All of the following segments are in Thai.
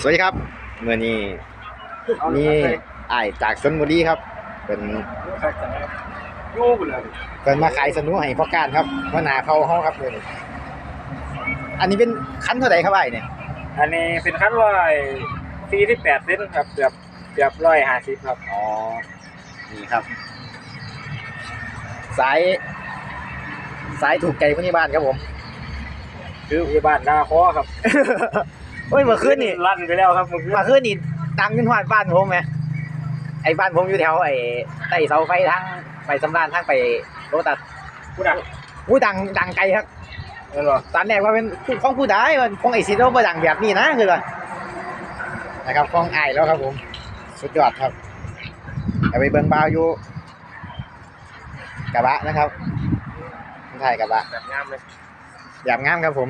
สวัสดีครับเมื่อนี้นี่ไอายจากชนบุรีครับเป็นยูบเลยเป็นมาขายสนุให้พ่อการครับพ่อหนาเขาห้องครับเลยอันนี้เป็นคันเท่าไหร่ครับไอ้ายเนี่ยอันนี้เป็นขั้นร้อยสี่ที่แปดเซนครับเกือบเกือบร้อยห้าสิบครับอ๋อนี่ครับ สาย สายถูกใจคนที่บ้านครับผม คือที่บ้านนาคอครับ เฮ้ยเมื่อคืนนี่ลั่นไปแล้วครับเมื่อคืนเมื่อคืนนี่ดังขึ้นหวาดบ้านผมไหมไอ้บ้านผมอยู่แถวไอ้ใต้เสาไฟทางไปสำราญทางไปโรตัสผู้ดังอู้ดังดังไกลครับเออเหรอตอนแรกว่าเป็นของผู้ใดมันของไอซีโร่ประดังแบบนี้นะคือว่านะครับของไอายแล้วครับผม สุดยอดครับเอาไปเบิ่งบาวอยู่กระบะนะครับถ่ายกระบะแบบงามเลยแบบงามครับผม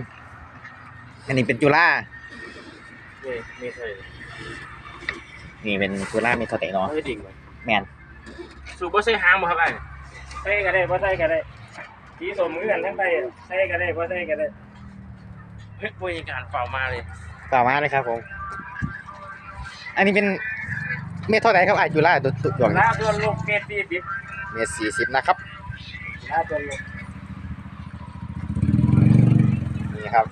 อันนี้เป็นจุฬา นี่นี่เคยนี่เป็นจุฬาเมทอเตเนาะไม่ดิ่งเลยแมนสูบก็ใส่หางบ่ครับไอ้ใส่ก็ได้บ่ใส่ก็ได้สีสมเหมือนกันทั้งไปใส่ก็ได้บ่ใส่ก็ได้เฮ้ยบริการเฝ้ามาเลยต่อมาเลยครับผม อันนี้เป็นเมทเท่าไหร่ครับไอายจุฬาตัวตัวดวงลาตัวลูกเกตตีดิบเมตรสี่สิบนะครับลาตัวลูกนี่ครับ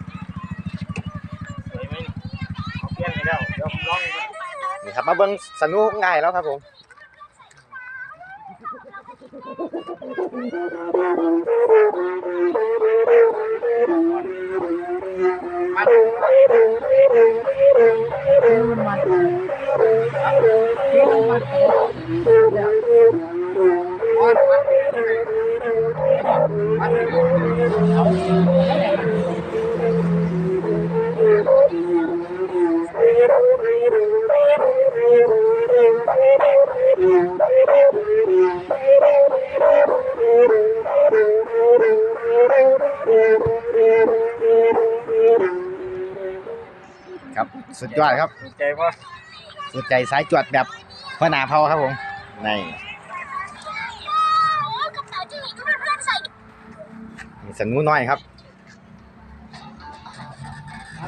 นี่ครับมาเบิ้งสนุกง่ายแล้วครับผม ครับสุดยอดครับถูกใจป่ะสุดใจสายจวดแบบพระนาเผาครับผมนี่นี่สนุน้อยครับ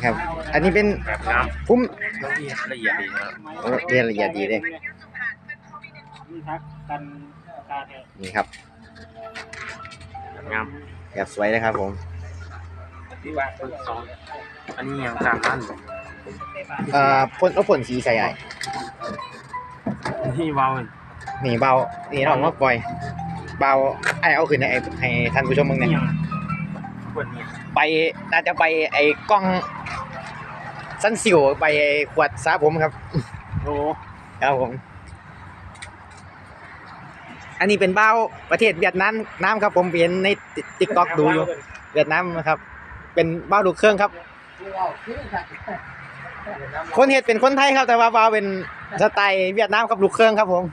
ครับ อันนี้เป็นแบบงามพุ่มละเอียดละเอียดดีนะครับโอ้เรียนละเอียดดีเลยนี่ทักกันตาแท้นี่ครับแบบงามแบบสวยเลยครับผมที่ว่าต้นสองอันนี้ยังสามพันเอ่อพ่นเอาพ่นสีใส่ไอ้ที่วาวนี่เบานี่น้องมาปล่อย เบาไอ้เอาขึ้นให้ให้ท่านผู้ชมมึงนี่เนี่ยยังคนนี้ไปน่าจะไปไอ้กล้องสั้นสิวไปไอ้ขวดสาผมครับโอ้ครับผมอันนี้เป็นเบ้าประเทศเวียดนามน้ำครับ ผมเห็นในติ๊กต็อกดูอยู่เวียดนามนะครับ เป็นเบ้าลูกเครื่องครับ คนเห็ดเป็นคนไทยครับ แต่ว่าเบ้าเป็นสไตล์เวียดนามครับลูกเครื่องครับผม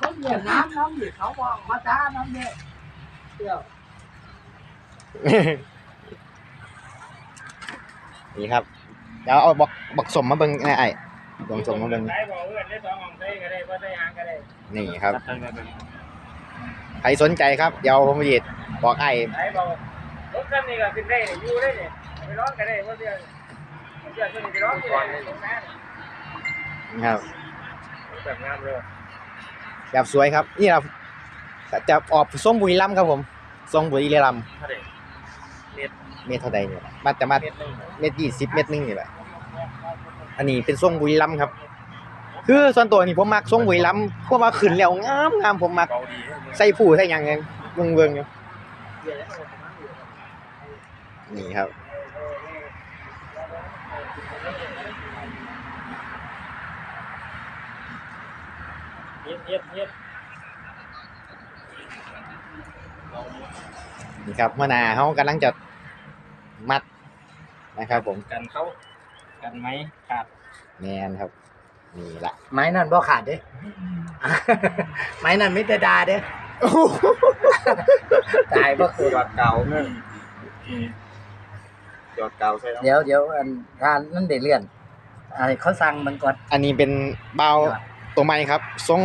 คนเหยียบน้ำน้ำอยู่เขาบอกมาจ้าน้ำเนี่ยเที่ยวนี่ครับ เดี๋ยวเอาบอกบอกสมมาเบิ่งไอ้ไอ้บอกสมมาเบิ่งใช้บอกเพื่อนได้สองของใช้ก็ได้ว่าใช้หางก็ได้นี่ครับใช้ไปเป็นใครสนใจครับ เดี๋ยวผมจะบอกไอ้ใช้บอก รถคันนี้ก็ขึ้นได้เนี่ยอยู่ได้เนี่ยไปร้องก็ได้ว่าเดี๋ยวเดี๋ยวจะไปร้องที่ไหนตรงนั้นนะครับแบบงามเลยแบบสวยครับ นี่ครับจะออกทรงบุรีรัมย์ครับผมทรงบุรีรัมย์เท่าไหร่เมตรเท่าใดเนี่ยมาจะมาเม็ดหนึงเมตรยี่สิบเมตรหนึงนี่แหละอันนี้เป็นทรงบุรีรัมย์ครับ คือส่วนตัวนี่ผมมักทรงบุรีรัมย์เพราะว่าขึ้นแล้วงามงามผมมักเบาดีใส่ผู้ใส่หยังไงเบิ่งเบิ่งอยู่ นี่ครับเฮ็ดเฮ็ดเฮ็ดนี่ครับหัวหน้าเขากำลังจะมัดนะครับ ผมกันเขากันไหมขาดแมนครับ นี่ละไม้นั่นบ่ขาดเด้ ไม้นั่นไม่ได้ดาเด้ ตายบ่คือจอดเก่า จอดเก่าใช่ไหมเดี๋ยวเดี๋ยวอันทานนั่นได้เลื่อนอันนี้เขาสั่งมันก่อนอันนี้เป็นเบาตัวใหม่ครับทรง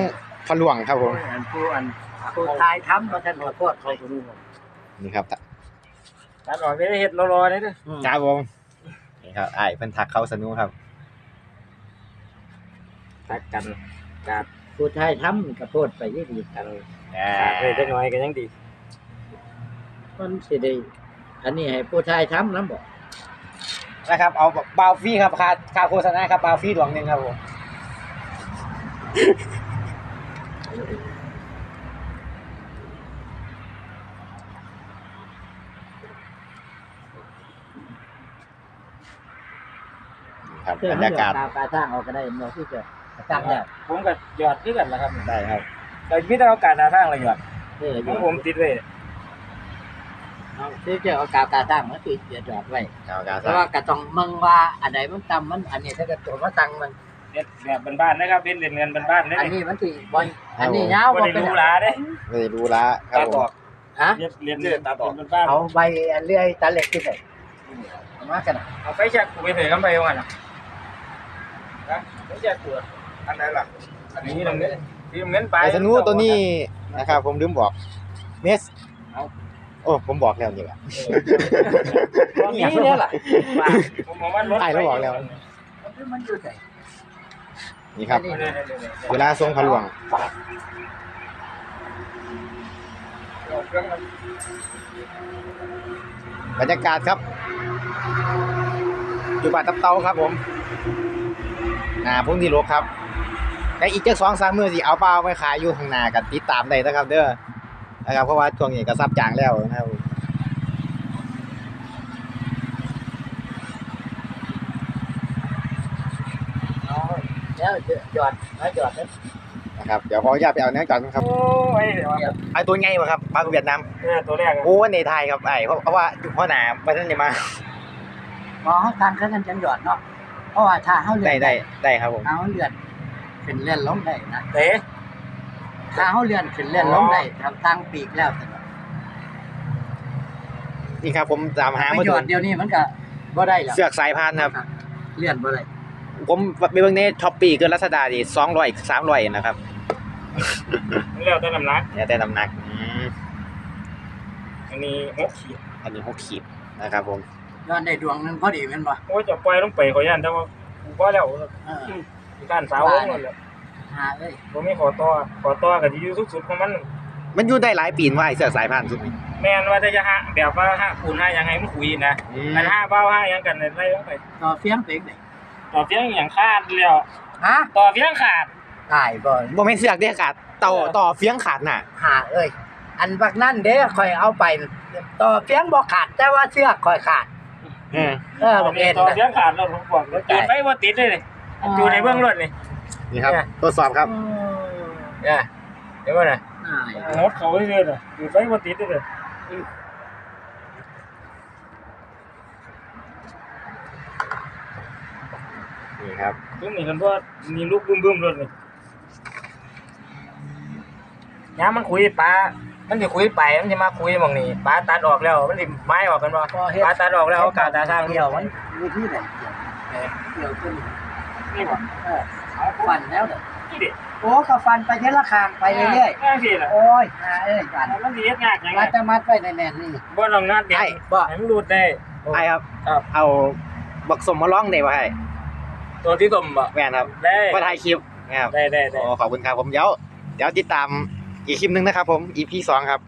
พะหลวงครับผม อันผู้อันผู้ทายทำมาท่านขอโทษเขาดูนี่ครับตัดออกได้เฮ็ดรอๆได้เด้อครับผมนี่ครับไอ้ายเพิ่นทักเขาสนุกครับตัดกันกัดผู้ชายทำกับโทษไปยี่ดีกันอ่าขาดเลยจักหน่อยก็ยังดีมันสิได้อันนี้ให้ผู้ชายทำน้ำบอก นะครับ เอาบาวฟรีครับค่าค่าโฆษณาครับบาวฟรีดวงหนึงครับผมครับเพื่อบรรให้ยากาศตาปลาทางออกก็ได้เนาะที่จะตั้งได้ผมก็หยอดคือกันล่ะครับ ได้ครับแต่มีแต่เอาการหาทางเลยหยอดเอออขอยู่งผมติดไว้เอา ที่จะเอากาวกาตั้งมันคือจะจอดไว้เอาการเพราะว่าก็ต้องมึงว่าอันไหนมันต่ำมันอันนี้ถ้าเกิดตัวมาตั้งมัน เฮ็ดแบบบ้านๆนะครับเฮ็ดเล่นเงินบ้านๆเด้อันนี่นี้มันสิบ่อยอันนี้ยาวบ่ได้เป็นรู้หลาเด้ไม่ได้รู้ละครับตัดผอมอกฮะเฮ็ดเรียนเรียนตัดออกบ้านเอาใบอันเลื่อยตาเหล็กที่ไหนเอามากันน่ะๆเอาไฟแช็กกูไปเถอะกันไปว่างั้นน่ะนะไฟแช็กกูอันไหนล่ะอันนี้ตรงนี้ที่เงินไปไอ้สนุตัวนี้นะครับ ผมลืมบอกเมส โอ้ผมบอกแล้วนี่แหละ นี่เนี่ยล่ะผมบอกว่ารถไปแล้วบอกแล้ว มันอยู่ไหนนี่ครับอันนี้เวลาทรงพระหลวงบรรยากาศครับ อยู่บ้านตับเตาครับผมอ่าพุ่งที่ลกครับแต่อีกเจ้าสองสามมือสิเอาเปล่าไปขายอยู่ข้างหน้ากันติดตามได้นะครับ เด้อ นะครับเพราะว่าช่วงนี้ก็ซับจางแล้วนะครับเอาแล้วหยอดแล้วหยอดแล้วนะครับเดี๋ยวขออนุญาตไปเอาเนื้อก่อนครับโอ้ยเดี๋ยวว่าไอตัวไงวะครับปลาเวียดนามเนี่ยตัวแรกอะโอ้ในไทยครับไอเพราะเพราะว่าพ่อหนาไม่ทันได้มาพอเขาทานเขากันจังหยอดเนาะเพราะว่าถ้าเขาเลื่ได้อนได้ได้ครับผมถ้าเขาเลื่อนขึ้นเลื่อนลงได้นะเต๋ ถ้าเขาเลื่อนขึ้นเลื่อนลงได้ทำทางปีกแล้วแต่ว่านี่ครับผมตามหาไปมาหยดูอดเดียวนี้มันก็บ่ได้แล้วเสือกสายพานครับ เลื่อนบ่ได้ผมไปเบิ่งในท็อปปี้เกินรัชดาดิสองร้อยสามร้อยนะครับมันแล้วแต่น้ำหนักเนี่ยแต่น้ำหนักอืมอันนี้หกขีดอันนี้หกขีดนะครับผม ย้อนได้ดวงหนึงพอดีแม่นบ่โอ้ยจะปล่อยลงไปขอย่านแต่ว่ากูพอแล้วเออ มีการสาวลงหมดแล้ว หาเอ้ยบ่มีขอต่อขอต่อก็สิอยู่สุดๆของมัน มันอยู่ได้หลายปีนว่าไอ้เสือกสายพานสุดนี่แม่นว่าจะหาแบบว่าหาคูณหาหยังให้มันคุยนะอืมอันห้าเบ้าห้าหยังกันไล่ลงไปต่อเฟียงเป็กได้ต่อเฟียงอย่างขาดแล้วฮะต่อเฟียงขาดตายบ่บ่แม่นเสือกเด้อขาดต่อต่อเฟี้ยงขาดน่ะ หาเอ้ยอันบักนั่นเด้ค่อยเอาไป ต่อเฟียงบ่ขาดแต่ว่าเชือกค่อยขาดเออเออบักเอ็นต่อน่ะเฟียงขาดแล้วผมบอกแล้วจูดไปบ่ติดเลยนี่จูดในเบื้องรถนี่ นี่ครับเนี่ยทดสอบครับเนี่ยเดี๋ยวก่อนนะอ่างดเขาไว้เลยน่ะจูดไปบ่ติดเลยนี่ครับซึ่งนี่กันว่ามีลูกบึ้มๆรถนี่ย้ามันคุยปลามันสิคุยไปมันสิมาคุยหมองนี่ปลาตัดออกแล้ว มันสิไม้ออกกันบ่ปลาตัดออกแล้วเอากาตาทางเกี่ยวมันวิธีไหนเกี่ยวเกี่ยวขึ้นนี่บ่เออเอา ฟันแล้วเด้อนี่ดิโอ้ก็ฟันไปเทละคางไปเรื่อยๆนั่นสิล่ะๆโอ้ยหาเอ้ยฟันมันสิเฮ็ดยากยังไงมาจะมัดไว้แน่นๆนี่ บ่ลองงัดเด็ดไอ้บ่ ให้มันรูดได้ ไอ้ครับ ครับ เอาบักสมมาร้องได้บ่ให้ตัวที่สมบ่แม่นครับได้มาถ่ายคลิปนะครับได้ได้ได้ โอ้ขอบคุณครับผมเดี๋ยวเดี๋ยวติดตามอีกคลิปหนึงนะครับผม EP สองครับ